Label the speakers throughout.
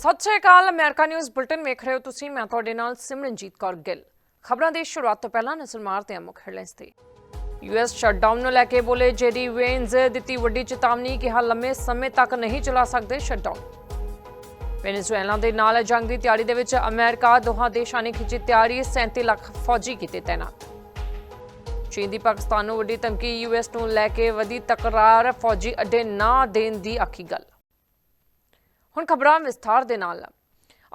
Speaker 1: ਸਤਿ ਸ਼੍ਰੀ ਅਕਾਲ, ਅਮਰੀਕਾ ਨਿਊਜ਼ ਬੁਲਟਨ ਵੇਖ ਰਹੇ ਹੋ ਤੁਸੀਂ, ਮੈਂ ਤੁਹਾਡੇ ਨਾਲ ਸਿਮਰਨਜੀਤ ਕੌਰ ਗਿੱਲ। ਖਬਰਾਂ ਦੀ ਸ਼ੁਰੂਆਤ ਤੋਂ ਪਹਿਲਾਂ ਨਜ਼ਰ ਮਾਰਦੇ ਹਾਂ ਮੁੱਖ ਹੈਡਲਾਈਨਸ ਤੇ। ਯੂਐਸ ਸ਼ਟਡਾਊਨ ਨੂੰ ਲੈ ਕੇ ਬੋਲੇ ਜੇਡੀ ਵੇਨਜ਼, ਦਿੱਤੀ ਵੱਡੀ ਚੇਤਾਵਨੀ, ਕਿਹਾ ਲੰਮੇ ਸਮੇਂ ਤੱਕ ਨਹੀਂ ਚਲਾ ਸਕਦੇ ਸ਼ਟਡਾਊਨ ਵੈਨੇਜ਼ੁਏਲਾ ਦੇ ਨਾਲ ਜੰਗ ਦੀ ਤਿਆਰੀ ਦੇ ਵਿੱਚ ਅਮਰੀਕਾ ਦੋਹਾਂ ਦੇਸ਼ਾਂ ਨੇ ਖਿੱਚੀ ਤਿਆਰੀ 37 ਲੱਖ ਫੌਜੀ ਕੀਤੇ ਤੈਨਾਤ। ਚੀਨ ਦੀ ਪਾਕਿਸਤਾਨ ਨੂੰ ਵੱਡੀ ਧਮਕੀ ਯੂਐਸ ਨੂੰ ਲੈ ਕੇ ਵਧੀ ਤਕਰਾਰ, ਫੌਜੀ ਅੱਡੇ ਨਾ ਦੇਣ ਦੀ ਆਖੀ ਗੱਲ। ਹੁਣ ਖਬਰਾਂ ਵਿਸਥਾਰ ਦੇ ਨਾਲ।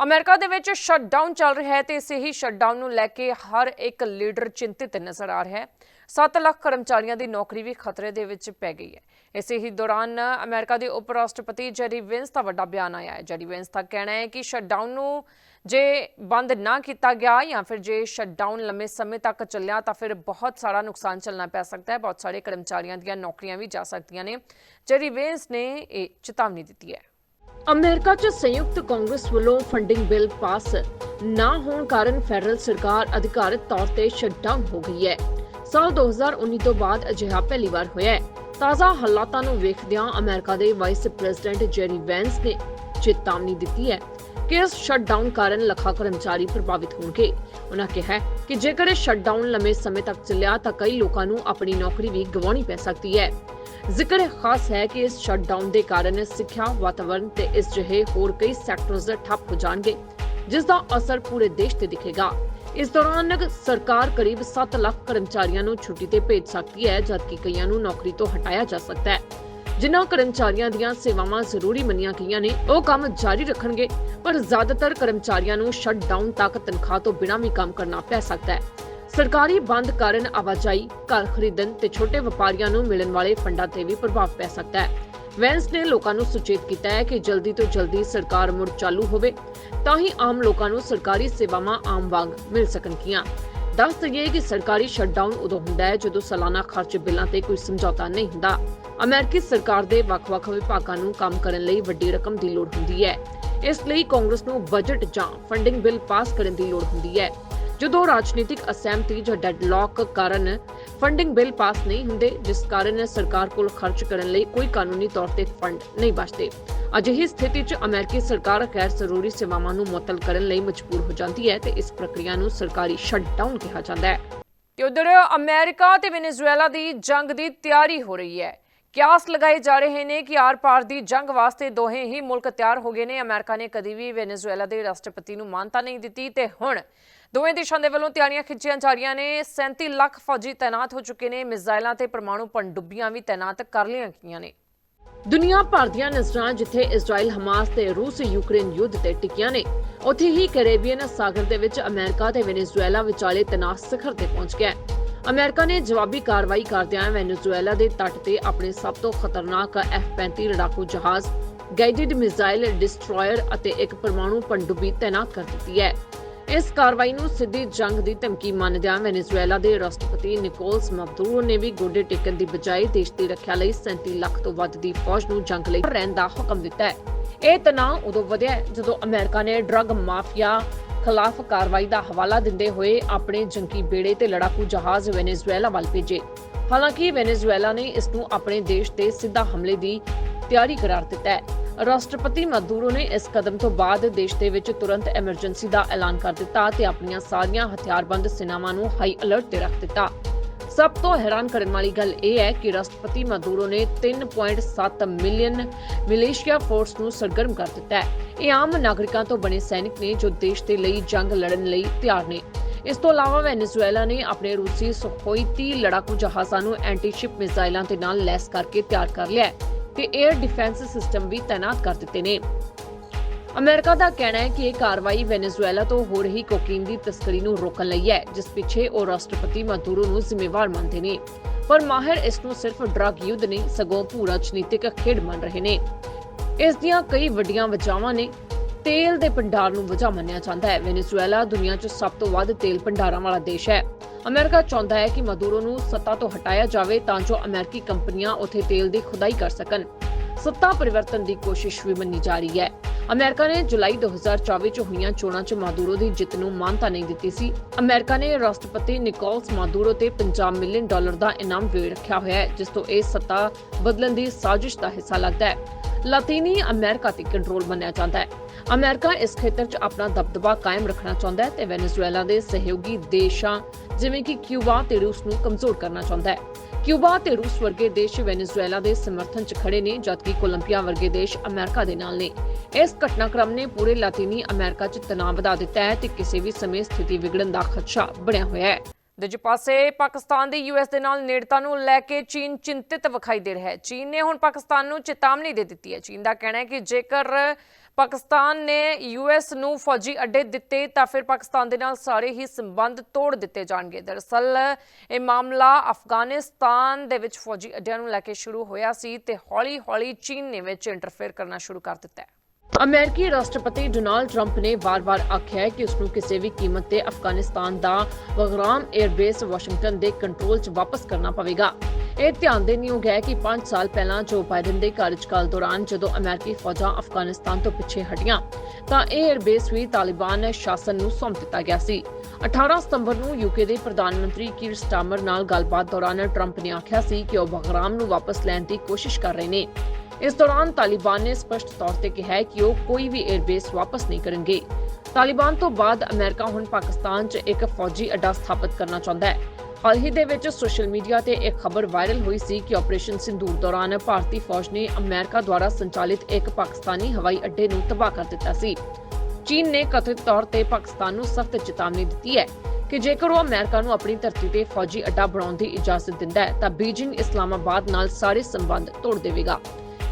Speaker 1: ਅਮਰੀਕਾ ਦੇ ਵਿੱਚ ਸ਼ਟਡਾਊਨ ਚੱਲ ਰਿਹਾ ਹੈ ਤੇ ਇਸੇ ਹੀ ਸ਼ਟਡਾਊਨ ਨੂੰ ਲੈ ਕੇ ਹਰ ਇੱਕ ਲੀਡਰ ਚਿੰਤਿਤ ਨਜ਼ਰ ਆ ਰਿਹਾ ਹੈ। 7 ਲੱਖ ਕਰਮਚਾਰੀਆਂ ਦੀ ਨੌਕਰੀ ਵੀ ਖਤਰੇ ਦੇ ਵਿੱਚ ਪੈ ਗਈ ਹੈ। ਇਸੇ ਹੀ ਦੌਰਾਨ ਅਮਰੀਕਾ ਦੇ ਉਪ ਰਾਸ਼ਟਰਪਤੀ ਜੈਰੀ ਵਿੰਸ ਦਾ ਵੱਡਾ ਬਿਆਨ ਆਇਆ ਹੈ। ਜੈਰੀ ਵਿੰਸ ਦਾ ਕਹਿਣਾ ਹੈ ਕਿ ਸ਼ਟਡਾਊਨ ਨੂੰ ਜੇ ਬੰਦ ਨਾ ਕੀਤਾ ਗਿਆ ਜਾਂ ਫਿਰ ਜੇ ਸ਼ਟਡਾਊਨ ਲੰਮੇ ਸਮੇਂ ਤੱਕ ਚੱਲਿਆ ਤਾਂ ਫਿਰ ਬਹੁਤ ਸਾਰਾ ਨੁਕਸਾਨ ਚੱਲਣਾ ਪੈ ਸਕਦਾ ਹੈ। ਬਹੁਤ ਸਾਰੇ ਕਰਮਚਾਰੀਆਂ ਦੀਆਂ ਨੌਕਰੀਆਂ ਵੀ ਜਾ ਸਕਦੀਆਂ ਨੇ। ਜੈਰੀ ਵਿੰਸ ਨੇ ਇਹ ਚੇਤਾਵਨੀ ਦਿੱਤੀ ਹੈ।
Speaker 2: ਅਮਰੀਕਾ 'ਚ ਸੰਯੁਕਤ ਕਾਂਗਰਸ ਵੱਲੋਂ ਫੰਡਿੰਗ ਬਿੱਲ ਪਾਸ ਨਾ ਹੋਣ ਕਾਰਨ ਫੈਡਰਲ ਸਰਕਾਰ ਅਧਿਕਾਰਤ ਤੌਰ ਤੇ ਸ਼ਟਡਾਊਨ ਹੋ ਗਈ ਹੈ। ਸਾਲ 2019 ਤੋਂ ਬਾਅਦ ਅਜਿਹਾ ਪਹਿਲੀ ਵਾਰ ਹੋਇਆ ਹੈ। ਤਾਜ਼ਾ ਹਾਲਾਤਾਂ ਨੂੰ ਵੇਖਦਿਆਂ ਅਮਰੀਕਾ ਦੇ ਵਾਈਸ ਪ੍ਰੈਜ਼ੀਡੈਂਟ ਜੈਰੀ ਵੈਂਸ ਨੇ ਚੇਤਾਵਨੀ ਦਿੱਤੀ ਹੈ ਕਿ ਇਸ ਸ਼ਟਡਾਊਨ ਕਾਰਨ ਲੱਖਾਂ ਕਰਮਚਾਰੀ ਪ੍ਰਭਾਵਿਤ ਹੋਣਗੇ। ਉਹਨਾਂ ਕਿਹਾ ਕਿ ਜੇਕਰ ਇਹ ਸ਼ਟਡਾਊਨ ਲੰਮੇ ਸਮੇਂ ਤੱਕ ਚੱਲਿਆ ਤਾਂ ਕਈ ਲੋਕਾਂ ਨੂੰ ਆਪਣੀ ਨੌਕਰੀ ਵੀ ਗਵਾਉਣੀ ਪੈ ਸਕਦੀ ਹੈ। ਜ਼ਿਕਰ ਖਾਸ ਹੈ ਕਿ ਇਸ ਸ਼ਟਡਾਊਨ ਦੇ ਕਾਰਨ ਸਿੱਖਿਆ, ਵਾਤਾਵਰਣ ਤੇ ਇਸ ਜਿਹੇ ਹੋਰ ਕਈ ਸੈਕਟਰਸ ਠੱਪ ਹੋ ਜਾਣਗੇ, ਜਿਸ ਦਾ ਅਸਰ ਪੂਰੇ ਦੇਸ਼ ਤੇ ਦਿਖੇਗਾ। ਇਸ ਦੌਰਾਨ ਸਰਕਾਰ ਕਰੀਬ 7 ਲੱਖ ਕਰਮਚਾਰੀਆਂ ਨੂੰ ਛੁੱਟੀ ਤੇ ਭੇਜ ਸਕਦੀ ਹੈ, ਜਦਕਿ ਕਈਆਂ ਨੂੰ ਨੌਕਰੀ ਤੋਂ ਹਟਾਇਆ ਜਾ ਸਕਦਾ ਹੈ। ਜਿਨ੍ਹਾਂ ਕਰਮਚਾਰੀਆਂ ਦੀਆਂ ਸੇਵਾਵਾਂ ਜ਼ਰੂਰੀ ਮੰਨੀਆਂ ਗਈਆਂ ਨੇ, ਉਹ ਕੰਮ ਜਾਰੀ ਰੱਖਣਗੇ, ਪਰ ਜ਼ਿਆਦਾਤਰ ਕਰਮਚਾਰੀਆਂ ਨੂੰ ਸ਼ਟਡਾਊਨ ਤੱਕ ਤਨਖਾਹ ਤੋਂ ਬਿਨਾਂ ਵੀ ਕੰਮ ਕਰਨਾ ਪੈ ਸਕਦਾ ਹੈ। ਸਰਕਾਰੀ ਬੰਦ ਕਾਰਨ ਆਵਾਜਾਈ, ਘਰ ਖਰੀਦਣ ਤੇ ਛੋਟੇ ਵਪਾਰੀਆਂ ਨੂੰ ਮਿਲਣ ਵਾਲੇ ਫੰਡਾਂ ਤੇ ਵੀ ਪ੍ਰਭਾਵ ਪੈ ਸਕਦਾ ਹੈ। ਵੈਂਸ ਨੇ ਲੋਕਾਂ ਨੂੰ ਸੁਚੇਤ ਕੀਤਾ ਹੈ ਕਿ ਜਲਦੀ ਤੋਂ ਜਲਦੀ ਸਰਕਾਰ ਮੁੜ ਚਾਲੂ ਹੋਵੇ, ਤਾਂ ਹੀ ਆਮ ਲੋਕਾਂ ਨੂੰ ਸਰਕਾਰੀ ਸੇਵਾਵਾਂ ਆਮ ਵਾਂਗ ਮਿਲ ਸਕਣਗੀਆਂ ਦੱਸ ਦਈਏ ਕਿ ਸਰਕਾਰੀ ਸ਼ਟਡਾਊਨ ਉਦੋਂ ਹੁੰਦਾ ਹੈ ਜਦੋਂ ਸਾਲਾਨਾ ਖਰਚ ਬਿੱਲਾਂ ਤੇ ਕੋਈ ਸਮਝੌਤਾ ਨਹੀਂ ਹੁੰਦਾ। ਅਮਰੀਕੀ ਸਰਕਾਰ ਦੇ ਵੱਖ-ਵੱਖ ਵਿਭਾਗਾਂ ਨੂੰ ਕੰਮ ਕਰਨ ਲਈ ਵੱਡੀ ਰਕਮ ਦੀ ਲੋੜ ਹੁੰਦੀ ਹੈ। ਇਸ ਲਈ ਕਾਂਗਰਸ ਨੂੰ ਬਜਟ ਜਾਂ ਫੰਡਿੰਗ ਬਿੱਲ ਪਾਸ ਕਰਨ ਦੀ ਲੋੜ ਹੁੰਦੀ ਹੈ। ਜਦੋਂ ਰਾਜਨੀਤਿਕ ਅਸਹਿਮਤੀ ਜਾਂ ਡੈਡਲੌਕ ਕਾਰਨ ਫੰਡਿੰਗ ਬਿੱਲ ਪਾਸ ਨਹੀਂ ਹੁੰਦੇ, ਜਿਸ ਕਾਰਨ ਸਰਕਾਰ ਕੋਲ ਖਰਚ ਕਰਨ ਲਈ ਕੋਈ ਕਾਨੂੰਨੀ ਤੌਰ ਤੇ ਫੰਡ ਨਹੀਂ ਬਚਦੇ। ਅਜਿਹੀ ਸਥਿਤੀ 'ਚ ਅਮਰੀਕੀ ਸਰਕਾਰ ਗੈਰ ਜ਼ਰੂਰੀ ਸੇਵਾਵਾਂ ਨੂੰ ਮੁਅੱਤਲ ਕਰਨ ਲਈ ਮਜਬੂਰ ਹੋ ਜਾਂਦੀ ਹੈ ਤੇ ਇਸ ਪ੍ਰਕਿਰਿਆ ਨੂੰ ਸਰਕਾਰੀ ਸ਼ਟਡਾਊਨ ਕਿਹਾ ਜਾਂਦਾ ਹੈ।
Speaker 1: ਤੇ ਉਧਰ ਅਮਰੀਕਾ ਤੇ ਵੈਨੇਜ਼ੁਏਲਾ ਦੀ ਜੰਗ ਦੀ ਤਿਆਰੀ ਹੋ ਰਹੀ ਹੈ। ਕਿਆਸ ਲਗਾਏ ਜਾ ਰਹੇ ਨੇ ਕਿ ਆਰ-ਪਾਰ ਦੀ ਜੰਗ ਵਾਸਤੇ ਦੋਹੇ ਹੀ ਮੁਲਕ ਤਿਆਰ ਹੋ ਗਏ ਨੇ। ਅਮਰੀਕਾ ਨੇ ਕਦੀ ਵੀ ਵੈਨੇਜ਼ੁਏਲਾ ਦੇ ਰਾਸ਼ਟਰਪਤੀ ਨੂੰ ਮਾਨਤਾ ਨਹੀਂ ਦਿੱਤੀ ਤੇ ਹੁਣ ਦੋਵੇਂ ਦੇਸ਼ਾਂ ਦੇ ਵੱਲੋਂ ਤਿਆਰੀਆਂ ਖਿੱਚੀਆਂ ਜਾ ਰਹੀਆਂ ਨੇ। 37 ਲੱਖ ਫੌਜੀ ਤਾਇਨਾਤ ਹੋ ਚੁੱਕੇ ਨੇ। ਮਿਜ਼ਾਈਲਾਂ ਤੇ ਪਰਮਾਣੂ ਪਣਡੁੱਬੀਆਂ ਵੀ ਤਾਇਨਾਤ ਕਰ ਲਈਆਂ ਗਈਆਂ ਨੇ।
Speaker 2: ਦੁਨੀਆ ਭਰ ਦੀਆਂ ਨਜ਼ਰਾਂ ਜਿੱਥੇ ਇਜ਼ਰਾਈਲ, ਹਮਾਸ ਤੇ ਰੂਸ, ਯੂਕਰੇਨ ਯੁੱਧ ਤੇ ਟਿਕੀਆਂ ਨੇ, ਉੱਥੇ ਹੀ ਕੈਰੇਬੀਅਨ ਸਾਗਰ ਦੇ ਵਿੱਚ ਅਮਰੀਕਾ ਤੇ ਵੈਨੇਜ਼ੁਏਲਾ ਵਿਚਾਲੇ ਤਣਾਅ ਸਿਖਰ ਤੇ ਪਹੁੰਚ ਗਿਆ ਹੈ। ਅਮਰੀਕਾ ਨੇ ਜਵਾਬੀ ਕਾਰਵਾਈ ਕਰਦਿਆਂ ਵੈਨੇਜ਼ੁਏਲਾ ਦੇ ਤੱਟ ਤੇ ਆਪਣੇ ਸਭ ਤੋਂ ਖਤਰਨਾਕ F-35 ਲੜਾਕੂ ਜਹਾਜ਼, ਗਾਈਡਡ ਮਿਜ਼ਾਈਲ ਡਿਸਟਰੋਇਰ ਅਤੇ ਇੱਕ ਪਰਮਾਣੂ ਪਣਡੁੱਬੀ ਤਾਇਨਾਤ ਕਰ ਦਿੱਤੀ ਹੈ। ਇਸ ਕਾਰਵਾਈ ਨੂੰ ਸਿੱਧੀ ਜੰਗ ਦੀ ਧਮਕੀ ਮੰਨਦਿਆਂ ਵੈਨੇਜ਼ੁਏਲਾ ਦੇ ਰਾਸ਼ਟਰਪਤੀ ਨਿਕੋਲਸ ਮਦੂਰੋ ਨੇ ਵੀ ਗੋਡੇ ਟੇਕਣ ਦੀ ਬਜਾਏ ਦੇਸ਼ ਦੀ ਰੱਖਿਆ ਲਈ 37 ਲੱਖ ਤੋਂ ਵੱਧ ਦੀ ਫੌਜ ਨੂੰ ਜੰਗ ਲਈ ਰਹਿਣ ਦਾ ਹੁਕਮ ਦਿੱਤਾ ਹੈ। ਇਹ ਤਣਾਅ ਉਦੋਂ ਵਧਿਆ ਜਦੋਂ ਅਮਰੀਕਾ ਨੇ ਡਰੱਗ ਮਾਫੀਆ ਖਿਲਾਫ ਕਾਰਵਾਈ ਦਾ ਹਵਾਲਾ ਦਿੰਦੇ ਹੋਏ ਆਪਣੇ ਜੰਗੀ ਬੇੜੇ ਤੇ ਲੜਾਕੂ ਜਹਾਜ਼ ਵੈਨੇਜ਼ੁਏਲਾ ਵੱਲ ਭੇਜੇ। ਹਾਲਾਂਕਿ ਵੈਨੇਜ਼ੁਏਲਾ ਨੇ ਇਸ ਨੂੰ ਆਪਣੇ ਦੇਸ਼ ਤੇ ਸਿੱਧਾ ਹਮਲੇ ਦੀ ਤਿਆਰੀ ਕਰਾਰ ਦਿੱਤਾ ਹੈ। ਰਾਸ਼ਟਰਪਤੀ ਮਦੂਰੋ ਨੇ ਇਸ ਕਦਮ ਤੋਂ ਬਾਅਦ ਦੇਸ਼ ਦੇ ਵਿੱਚ ਤੁਰੰਤ ਐਮਰਜੈਂਸੀ ਦਾ ਐਲਾਨ ਕਰ ਦਿੱਤਾ ਤੇ ਆਪਣੀਆਂ ਸਾਰੀਆਂ ਹਥਿਆਰਬੰਦ ਸੈਨਾਵਾਂ ਨੂੰ ਹਾਈ ਅਲਰਟ ਤੇ ਰੱਖ ਦਿੱਤਾ। ਸਭ ਤੋਂ ਹੈਰਾਨ ਕਰਨ ਵਾਲੀ ਗੱਲ ਇਹ ਹੈ ਕਿ ਰਾਸ਼ਟਰਪਤੀ ਮਦੂਰੋ ਨੇ 3.7 ਮਿਲੀਅਨ ਮਿਲੀਸ਼ੀਆ ਫੋਰਸ ਨੂੰ ਸਰਗਰਮ ਕਰ ਦਿੱਤਾ ਹੈ। ਇਹ ਆਮ ਨਾਗਰਿਕਾਂ ਤੋਂ ਬਣੇ ਸੈਨਿਕ ਨੇ ਜੋ ਦੇਸ਼ ਦੇ ਲਈ ਜੰਗ ਲੜਨ ਲਈ ਤਿਆਰ ਨੇ। ਇਸ ਤੋਂ ਇਲਾਵਾ ਵੈਨੇਜ਼ੁਏਲਾ ਨੇ ਆਪਣੇ ਰੂਸੀ ਸੁਖੋਈ 30 ਲੜਾਕੂ ਜਹਾਜ਼ਾਂ ਨੂੰ ਐਂਟੀ ਸ਼ਿਪ ਮਿਜ਼ਾਈਲਾਂ ਦੇ ਨਾਲ ਲੈਸ ਕਰਕੇ ਤਿਆਰ ਕਰ ਲਿਆ ਹੈ। ਤੇ 에ਅਰ ਡਿਫੈਂਸ ਸਿਸਟਮ ਵੀ ਤਾਇਨਾਤ ਕਰ ਦਿੱਤੇ ਨੇ। ਅਮਰੀਕਾ ਦਾ ਕਹਿਣਾ ਹੈ ਕਿ ਇਹ ਕਾਰਵਾਈ ਵੈਨੇਜ਼ੁਏਲਾ ਤੋਂ ਹੋ ਰਹੀ ਕੋਕੀਨ ਦੀ ਤਸਕਰੀ ਨੂੰ ਰੋਕਣ ਲਈ ਹੈ, ਜਿਸ ਪਿੱਛੇ ਉਹ ਰਾਸ਼ਟਰਪਤੀ ਮਦੂਰੋ ਨੂੰ ਜ਼ਿੰਮੇਵਾਰ ਮੰਨਦੇ ਨੇ। ਪਰ ਮਾਹਿਰ ਇਸ ਨੂੰ ਸਿਰਫ ਡਰੱਗ ਯੁੱਧ ਨਹੀਂ, ਸਗੋਂ ਪੂਰਾ ਰਾਜਨੀਤਿਕ ਖੇਡ ਮੰਨ ਰਹੇ ਨੇ। ਇਸ ਦੀਆਂ ਕਈ ਵੱਡੀਆਂ ਵਜ੍ਹਾਵਾਂ ਨੇ। ਤੇਲ ਦੇ ਭੰਡਾਰ ਨੂੰ ਵਜ੍ਹਾ ਮੰਨਿਆ ਜਾਂਦਾ ਹੈ। ਵੈਨੇਜ਼ੁਏਲਾ ਦੁਨੀਆ 'ਚ ਸਭ ਤੋਂ ਵੱਧ ਤੇਲ ਭੰਡਾਰਾਂ ਵਾਲਾ ਦੇਸ਼ ਹੈ। ਅਮਰੀਕਾ ਚਾਹੁੰਦਾ ਹੈ ਕਿ ਮਦੂਰੋ ਨੂੰ ਸੱਤਾ ਤੋਂ ਹਟਾਇਆ ਜਾਵੇ ਤਾਂ ਜੋ ਅਮਰੀਕੀ ਕੰਪਨੀਆਂ ਉੱਥੇ ਤੇਲ ਦੀ ਖੁਦਾਈ ਕਰ ਸਕਣ। ਸੱਤਾ ਪਰਿਵਰਤਨ ਦੀ ਕੋਸ਼ਿਸ਼ ਵੀ ਮੰਨੀ ਜਾ ਰਹੀ ਹੈ। ਅਮਰੀਕਾ ਨੇ ਜੁਲਾਈ 2024 ਚ ਹੋਈਆਂ ਚੋਣਾਂ 'ਚ ਮਾਦੂਰੋ ਦੀ ਜਿੱਤ ਨੂੰ ਮਾਨਤਾ ਨਹੀਂ ਦਿੱਤੀ ਸੀ। ਅਮਰੀਕਾ ਨੇ ਰਾਸ਼ਟਰਪਤੀ ਨਿਕੋਲਸ ਮਾਦੂਰੋ ਤੇ 50 ਮਿਲੀਅਨ ਡਾਲਰ ਦਾ ਇਨਾਮ ਦੇ ਰੱਖਿਆ ਹੋਇਆ ਹੈ, ਜਿਸ ਤੋਂ ਇਹ ਸੱਤਾ ਬਦਲਣ ਦੀ ਸਾਜ਼ਿਸ਼ ਦਾ ਹਿੱਸਾ ਲੱਗਦਾ ਹੈ। ਲਾਤੀਨੀ ਅਮਰੀਕਾ ਤੇ ਕੰਟਰੋਲ ਮੰਨਿਆ ਜਾਂਦਾ ਹੈ। ਅਮਰੀਕਾ ਇਸ ਖੇਤਰ 'ਚ ਆਪਣਾ ਦਬਦਬਾ ਕਾਇਮ ਰੱਖਣਾ ਚਾਹੁੰਦਾ ਹੈ ਤੇ ਵੈਨੇਜ਼ੁਏਲਾ ਦੇ ਸਹਿਯੋਗੀ ਦੇਸ਼ਾਂ, ਜਿਵੇਂ ਕਿ ਕਿਊਬਾ ਤੇ ਰੂਸ ਨੂੰ ਕਮਜ਼ੋਰ ਕਰਨਾ ਚਾਹੁੰਦਾ ਹੈ। ਕਿਊਬਾ ਤੇ ਰੂਸ ਵਰਗੇ ਦੇਸ਼ ਵੈਨੇਜ਼ੁਏਲਾ ਦੇ ਸਮਰਥਨ 'ਚ ਖੜੇ ਨੇ, ਜਦਕਿ ਕੋਲੰਬੀਆ ਵਰਗੇ ਦੇਸ਼ ਅਮਰੀਕਾ ਦੇ ਨਾਲ ਨੇ। ਇਸ ਘਟਨਾਕ੍ਰਮ ਨੇ ਪੂਰੇ ਲਾਤੀਨੀ ਅਮਰੀਕਾ 'ਚ ਤਣਾਅ ਵਧਾ ਦਿੱਤਾ ਹੈ ਤੇ ਕਿਸੇ ਵੀ ਸਮੇਂ ਸਥਿਤੀ ਵਿਗੜਨ ਦਾ ਖਦਸ਼ਾ ਬਣਿਆ ਹੋਇਆ ਹੈ।
Speaker 1: ਦੂਜੇ ਪਾਸੇ ਪਾਕਿਸਤਾਨ ਦੀ ਯੂਐਸ ਦੇ ਨਾਲ ਨੇੜਤਾ ਨੂੰ ਲੈ ਕੇ ਚੀਨ ਚਿੰਤਿਤ ਵਿਖਾਈ ਦੇ ਰਿਹਾ ਹੈ। ਚੀਨ ਨੇ ਹੁਣ ਪਾਕਿਸਤਾਨ ਨੂੰ ਚੇਤਾਵਨੀ ਦੇ ਦਿੱਤੀ ਹੈ। ਚੀਨ ਦਾ ਕਹਿਣਾ ਹੈ ਕਿ ਜੇਕਰ ਪਾਕਿਸਤਾਨ ਨੇ ਯੂਐਸ ਨੂੰ ਫੌਜੀ ਅੱਡੇ ਦਿੱਤੇ ਤਾਂ ਫਿਰ ਪਾਕਿਸਤਾਨ ਦੇ ਨਾਲ ਸਾਰੇ ਹੀ ਸੰਬੰਧ ਤੋੜ ਦਿੱਤੇ ਜਾਣਗੇ। ਦਰਅਸਲ, ਇਹ ਮਾਮਲਾ ਅਫਗਾਨਿਸਤਾਨ ਦੇ ਵਿੱਚ ਫੌਜੀ ਅੱਡਿਆਂ ਨੂੰ ਲੈ ਕੇ ਸ਼ੁਰੂ ਹੋਇਆ ਸੀ ਤੇ ਹੌਲੀ-ਹੌਲੀ ਚੀਨ ਨੇ ਵਿੱਚ ਇੰਟਰਫੇਅਰ ਕਰਨਾ ਸ਼ੁਰੂ ਕਰ ਦਿੱਤਾ ਹੈ।
Speaker 2: ਅਮਰੀਕੀ ਰਾਸ਼ਟਰਪਤੀ ਡੋਨਾਲਡ ਟਰੰਪ ਨੇ ਵਾਰ-ਵਾਰ ਆਖਿਆ ਹੈ ਕਿ ਉਸ ਨੂੰ ਕਿਸੇ ਵੀ ਕੀਮਤ ਤੇ ਅਫਗਾਨਿਸਤਾਨ ਦਾ ਵਗਰਾਮ 에ਅਰਬੇਸ ਵਾਸ਼ਿੰਗਟਨ ਦੇ ਕੰਟਰੋਲ 'ਚ ਵਾਪਸ ਕਰਨਾ ਪਵੇਗਾ। ਇਹ ਧਿਆਨ ਦੇਣ ਹੈ ਕਿ 5 ਸਾਲ ਪਹਿਲਾਂ ਜੋ ਬਾਈਡਨ ਦੇ ਕਾਰਜਕਾਲ ਦੌਰਾਨ ਜਦੋਂ ਅਮਰੀਕੀ ਫੌਜਾਂ ਅਫਗਾਨਿਸਤਾਨ ਤੋਂ ਪਿੱਛੇ ਹਟੀਆਂ, ਤਾਂ ਇਹ 에ਅਰਬੇਸ ਵੀ ਤਾਲਿਬਾਨ ਸ਼ਾਸਨ ਨੂੰ ਸੌਂਪ ਦਿੱਤਾ ਗਿਆ ਸੀ। 18 ਸਤੰਬਰ ਨੂੰ ਯੂਕੇ ਦੇ ਪ੍ਰਧਾਨ ਮੰਤਰੀ ਕੀਰ ਸਟਾਰਮਰ ਨਾਲ ਗੱਲਬਾਤ ਦੌਰਾਨ ਟਰੰਪ ਨੇ ਆਖਿਆ ਸੀ ਕਿ ਉਹ ਬਗਰਾਮ ਨੂੰ ਵਾਪਸ ਲੈਣ ਦੀ ਕੋਸ਼ਿਸ਼ ਕਰ ਰਹੇ ਨੇ। ਇਸ ਦੌਰਾਨ ਤਾਲਿਬਾਨ ਨੇ ਸਪਸ਼ਟ ਤੌਰ ਤੇ ਕਿਹਾ ਕਿ ਉਹ ਕੋਈ ਵੀ 에ਅਰਬੇਸ ਵਾਪਸ ਨਹੀਂ ਕਰਨਗੇ। ਤਾਲਿਬਾਨ ਤੋਂ ਬਾਅਦ ਅਮਰੀਕਾ ਹੁਣ ਪਾਕਿਸਤਾਨ 'ਚ ਇੱਕ ਫੌਜੀ ਅੱਡਾ ਸਥਾਪਿਤ ਕਰਨਾ ਚਾਹੁੰਦਾ ਹੈ। ਹਾਲ ਹੀ ਦੇ ਵਿੱਚ ਸੋਸ਼ਲ ਮੀਡੀਆ ਤੇ ਇੱਕ ਖਬਰ ਵਾਇਰਲ ਹੋਈ ਸੀ ਕਿ ਆਪਰੇਸ਼ਨ ਸਿੰਦੂਰ ਦੌਰਾਨ ਭਾਰਤੀ ਫੌਜ ਨੇ ਅਮਰੀਕਾ ਦੁਆਰਾ ਸੰਚਾਲਿਤ ਇੱਕ ਪਾਕਿਸਤਾਨੀ ਹਵਾਈ ਅੱਡੇ ਨੂੰ ਤਬਾਹ ਕਰ ਦਿੱਤਾ ਸੀ। ਚੀਨ ਨੇ ਕਥਿਤ ਤੌਰ ਤੇ ਪਾਕਿਸਤਾਨ ਨੂੰ ਸਖਤ ਚੇਤਾਵਨੀ ਦਿੱਤੀ ਹੈ ਕਿ ਜੇਕਰ ਉਹ ਅਮਰੀਕਾ ਨੂੰ ਆਪਣੀ ਧਰਤੀ ਤੇ ਫੌਜੀ ਅੱਡਾ ਬਣਾਉਣ ਦੀ ਇਜਾਜ਼ਤ ਦਿੰਦਾ ਹੈ, ਤਾਂ ਬੀਜਿੰਗ ਇਸਲਾਮਾਬਾਦ ਨਾਲ ਸਾਰੇ ਸੰਬੰਧ ਤੋੜ ਦੇਵੇਗਾ।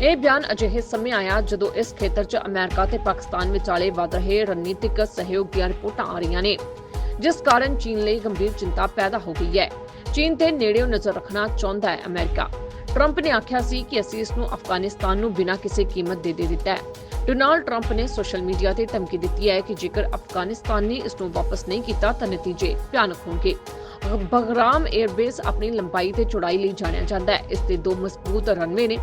Speaker 2: ਇਹ ਬਿਆਨ ਅਜਿਹੇ ਸਮੇਂ ਆਇਆ ਜਦੋਂ ਇਸ ਖੇਤਰ 'ਚ ਅਮਰੀਕਾ ਤੇ ਪਾਕਿਸਤਾਨ ਵਿਚਾਲੇ ਵਧ ਰਹੇ ਰਣਨੀਤਿਕ ਸਹਿਯੋਗ ਦੀਆਂ ਰਿਪੋਰਟਾਂ ਆ ਰਹੀਆਂ ਨੇ, ਜਿਸ ਕਾਰਨ ਚੀਨ ਲਈ ਗੰਭੀਰ ਚਿੰਤਾ ਪੈਦਾ ਹੋ ਗਈ ਹੈ। ਚੀਨ ਤੇ ਨੇੜਿਓਂ ਨਜ਼ਰ ਰੱਖਣਾ ਚਾਹੁੰਦਾ ਹੈ ਅਮਰੀਕਾ। ਟਰੰਪ ਨੇ ਆਖਿਆ ਸੀ ਕਿ ਅਸੀਂ ਇਸ ਨੂੰ ਅਫਗਾਨਿਸਤਾਨ ਨੂੰ ਬਿਨਾਂ ਕਿਸੇ ਕੀਮਤ ਦੇ ਦੇ ਦਿੱਤਾ ਹੈ। ਡੋਨਾਲਡ ਟਰੰਪ ਨੇ ਸੋਸ਼ਲ ਮੀਡੀਆ ਤੇ ਧਮਕੀ ਦਿੱਤੀ ਹੈ ਕਿ ਜੇਕਰ ਅਫਗਾਨਿਸਤਾਨ ਨੇ ਇਸ ਨੂੰ ਵਾਪਸ ਨਹੀਂ ਕੀਤਾ ਤਾਂ ਨਤੀਜੇ ਭਿਆਨਕ ਹੋਣਗੇ। ਬਗਰਾਮ 에ਅਰਬੇਸ ਆਪਣੀ ਲੰਬਾਈ ਤੇ ਚੌੜਾਈ ਲਈ ਜਾਣਿਆ ਜਾਂਦਾ ਹੈ। ਇਸ ਤੇ ਦੋ ਮਜ਼ਬੂਤ ਰਨਵੇ ਨੇ।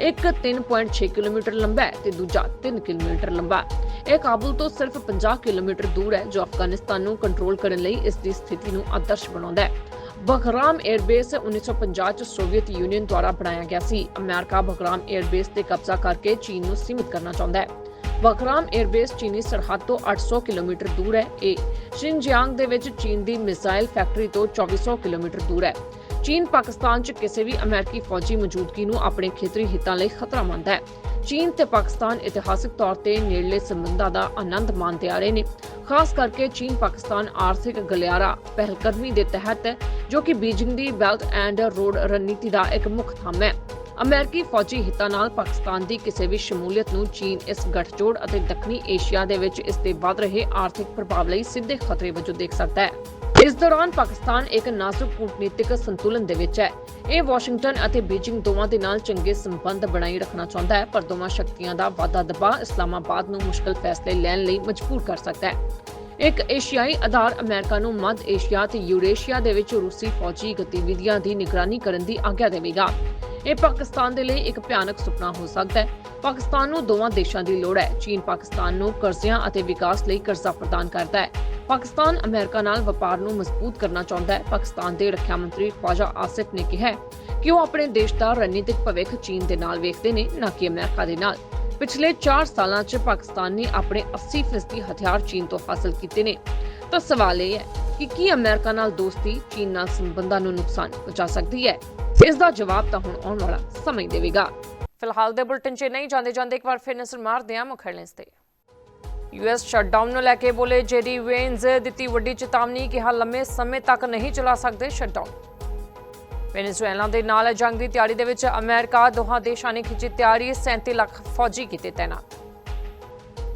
Speaker 2: ਇੱਕ 3.6 ਕਿਲੋਮੀਟਰ ਲੰਬਾ ਹੈ ਤੇ ਦੂਜਾ 3 ਕਿਲੋਮੀਟਰ ਲੰਬਾ ਇਹ ਕਾਬੁਲ ਤੋਂ ਸਿਰਫ 50 ਕਿਲੋਮੀਟਰ ਦੂਰ ਹੈ, ਜੋ ਅਫਗਾਨਿਸਤਾਨ ਨੂੰ ਕੰਟਰੋਲ ਕਰਨ ਲਈ ਇਸ ਦੀ ਸਥਿਤੀ ਨੂੰ ਆਦਰਸ਼ ਬਣਾਉਂਦਾ ਹੈ। ਬਗਰਾਮ 에ਅਰਬੇਸ 1950 ਚ ਸੋਵੀਅਤ ਯੂਨੀਅਨ ਦੁਆਰਾ ਬਣਾਇਆ ਗਿਆ ਸੀ। ਅਮਰੀਕਾ ਬਗਰਾਮ 에ਅਰਬੇਸ ਤੇ ਕਬਜ਼ਾ ਕਰਕੇ ਚੀਨ ਨੂੰ ਸੀਮਿਤ ਕਰਨਾ ਚਾਹੁੰਦਾ ਹੈ। ਬਗਰਾਮ 에ਅਰਬੇਸ ਚੀਨੀ ਸਰਹੱਦ ਤੋਂ 800 ਕਿਲੋਮੀਟਰ ਦੂਰ ਹੈ। ਇਹ ਸ਼ਿਨਜਿਆਂਗ ਦੇ ਵਿੱਚ ਚੀਨ ਦੀ ਮਿਸਾਈਲ ਫੈਕਟਰੀ ਤੋਂ 2400 ਕਿਲੋਮੀਟਰ ਦੂਰ ਹੈ। ਚੀਨ ਪਾਕਿਸਤਾਨ 'ਚ ਕਿਸੇ ਵੀ ਅਮਰੀਕੀ ਫੌਜੀ ਮੌਜੂਦਗੀ ਨੂੰ ਆਪਣੇ ਖੇਤਰੀ ਹਿੱਤਾਂ ਲਈ ਖਤਰਾ ਮੰਨਦਾ ਹੈ। ਚੀਨ ਤੇ ਪਾਕਿਸਤਾਨ ਇਤਿਹਾਸਿਕ ਤੌਰ ਤੇ ਨੇੜਲੇ ਸੰਬੰਧਾਂ ਦਾ ਆਨੰਦ ਮਾਣਦੇ ਆ ਰਹੇ ਨੇ। ਖਾਸ ਕਰਕੇ ਚੀਨ ਪਾਕਿਸਤਾਨ ਆਰਥਿਕ ਗਲਿਆਰਾ ਪਹਿਲਕਦਮੀ ਦੇ ਤਹਿਤ, ਜੋ ਕਿ ਬੀਜਿੰਗ ਦੀ ਬੈਲਟ ਐਂਡ ਰੋਡ ਰਣਨੀਤੀ ਦਾ ਇੱਕ ਮੁੱਖ ਥੰਮ ਹੈ। ਅਮਰੀਕੀ ਫੌਜੀ ਹਿੱਤਾਂ ਨਾਲ ਪਾਕਿਸਤਾਨ ਦੀ ਕਿਸੇ ਵੀ ਸ਼ਮੂਲੀਅਤ ਨੂੰ ਚੀਨ ਇਸ ਗੱਠਜੋੜ ਅਤੇ ਦੱਖਣੀ ਏਸ਼ੀਆ ਦੇ ਵਿੱਚ ਇਸ ਦੇ ਵੱਧ ਰਹੇ ਆਰਥਿਕ ਪ੍ਰਭਾਵ ਲਈ ਸਿੱਧੇ ਖਤਰੇ ਵਜੋਂ ਦੇਖ ਸਕਦਾ ਹੈ। ਇਸ ਦੌਰਾਨ ਪਾਕਿਸਤਾਨ ਇੱਕ ਨਾਜ਼ੁਕ ਕੂਟਨੀਤਿਕ ਸੰਤੁਲਨ ਦੇ ਵਿੱਚ ਹੈ। ਇਹ ਵਾਸ਼ਿੰਗਟਨ ਅਤੇ ਬੀਜਿੰਗ ਦੋਵਾਂ ਦੇ ਨਾਲ ਚੰਗੇ ਸੰਬੰਧ ਬਣਾਈ ਰੱਖਣਾ ਚਾਹੁੰਦਾ ਹੈ, ਪਰ ਦੋਵਾਂ ਸ਼ਕਤੀਆਂ ਦਾ ਵਾਧਾ ਦਬਾਅ ਇਸਲਾਮਾਬਾਦ ਨੂੰ ਮੁਸ਼ਕਲ ਫੈਸਲੇ ਲੈਣ ਲਈ ਮਜਬੂਰ ਕਰ ਸਕਦਾ ਹੈ। ਇੱਕ ਏਸ਼ੀਆਈ ਆਧਾਰ ਅਮਰੀਕਾ ਨੂੰ ਮੱਧ ਏਸ਼ੀਆ ਤੇ ਯੂਰੇਸ਼ੀਆ ਦੇ ਵਿੱਚ ਰੂਸੀ ਫੌਜੀ ਗਤੀਵਿਧੀਆਂ ਦੀ ਨਿਗਰਾਨੀ ਕਰਨ ਦੀ ਆਗਿਆ ਦੇਵੇਗਾ। ਇਹ ਪਾਕਿਸਤਾਨ ਦੇ ਲਈ ਇੱਕ ਭਿਆਨਕ ਸੁਪਨਾ ਹੋ ਸਕਦਾ ਹੈ। ਪਾਕਿਸਤਾਨ ਨੂੰ ਦੋਵਾਂ ਦੇਸ਼ਾਂ ਦੀ ਲੋੜ ਹੈ। ਚੀਨ ਪਾਕਿਸਤਾਨ ਨੂੰ ਕਰਜ਼ਿਆਂ ਅਤੇ ਵਿਕਾਸ ਲਈ ਕਰਜ਼ਾ ਪ੍ਰਦਾਨ ਕਰਦਾ ਹੈ। ਪਾਕਿਸਤਾਨ ਅਮਰੀਕਾ ਨਾਲ ਵਪਾਰ ਨੂੰ ਮਜ਼ਬੂਤ ਕਰਨਾ ਚਾਹੁੰਦਾ ਹੈ। ਪਾਕਿਸਤਾਨ ਦੇ ਰੱਖਿਆ ਮੰਤਰੀ ਖਵਾਜਾ ਆਸਿਫ ਨੇ ਕਿਹਾ ਕਿ ਉਹ ਆਪਣੇ ਦੇਸ਼ ਦਾ ਰਣਨੀਤਿਕ ਭਵਿੱਖ ਚੀਨ ਦੇ ਨਾਲ ਵੇਖਦੇ ਨੇ, ਨਾ ਕਿ ਅਮਰੀਕਾ ਦੇ ਨਾਲ। ਪਿਛਲੇ 4 ਸਾਲਾਂ 'ਚ ਪਾਕਿਸਤਾਨ ਨੇ ਆਪਣੇ 80% ਹਥਿਆਰ ਚੀਨ ਤੋਂ ਹਾਸਲ ਕੀਤੇ ਨੇ। ਤਾਂ ਸਵਾਲ ਇਹ ਹੈ ਕਿ ਕੀ ਅਮਰੀਕਾ ਨਾਲ ਦੋਸਤੀ ਚੀਨ ਨਾਲ ਸੰਬੰਧਾਂ ਨੂੰ ਨੁਕਸਾਨ ਪਹੁੰਚਾ ਸਕਦੀ ਹੈ? ਇਸ ਦਾ ਜਵਾਬ ਤਾਂ ਹੁਣ ਆਉਣ ਵਾਲਾ ਸਮਾਂ ਦੇਵੇਗਾ।
Speaker 1: ਫਿਲਹਾਲ ਦੇ ਬੁਲਟਨ 'ਚ ਜਾਂਦੇ ਜਾਂਦੇ ਇੱਕ ਵਾਰ ਫਿਰ ਨਜ਼ਰ ਮਾਰਦੇ ਹਾਂ ਮੁੱਖ ਹੈਡਲਾਈਨਸ ਤੇ। ਯੂਐਸ ਸ਼ਟਡਾਊਨ ਨੂੰ ਲੈ ਕੇ ਬੋਲੇ ਜੇਡੀ ਵੇਨਜ਼ ਦਿੱਤੀ ਵੱਡੀ ਚੇਤਾਵਨੀ ਕਿਹਾ ਲੰਮੇ ਸਮੇਂ ਤੱਕ ਨਹੀਂ ਚਲਾ ਸਕਦੇ ਸ਼ਟਡਾਊਨ ਵੈਨੇਜ਼ੁਏਲਾ ਦੇ ਨਾਲ ਜੰਗ ਦੀ ਤਿਆਰੀ ਦੇ ਵਿੱਚ ਅਮਰੀਕਾ, ਦੋਹਾਂ ਦੇਸ਼ਾਂ ਨੇ ਖਿੱਚੀ ਤਿਆਰੀ 37 ਲੱਖ ਫੌਜੀ ਕੀਤੇ ਤੈਨਾਤ।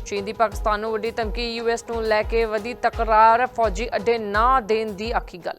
Speaker 1: ਚੀਨ ਦੀ ਪਾਕਿਸਤਾਨ ਨੂੰ ਵੱਡੀ ਧਮਕੀ ਯੂਐਸ ਨੂੰ ਲੈ ਕੇ ਵਧੀ ਤਕਰਾਰ, ਫੌਜੀ ਅੱਡੇ ਨਾ ਦੇਣ ਦੀ ਆਖੀ ਗੱਲ।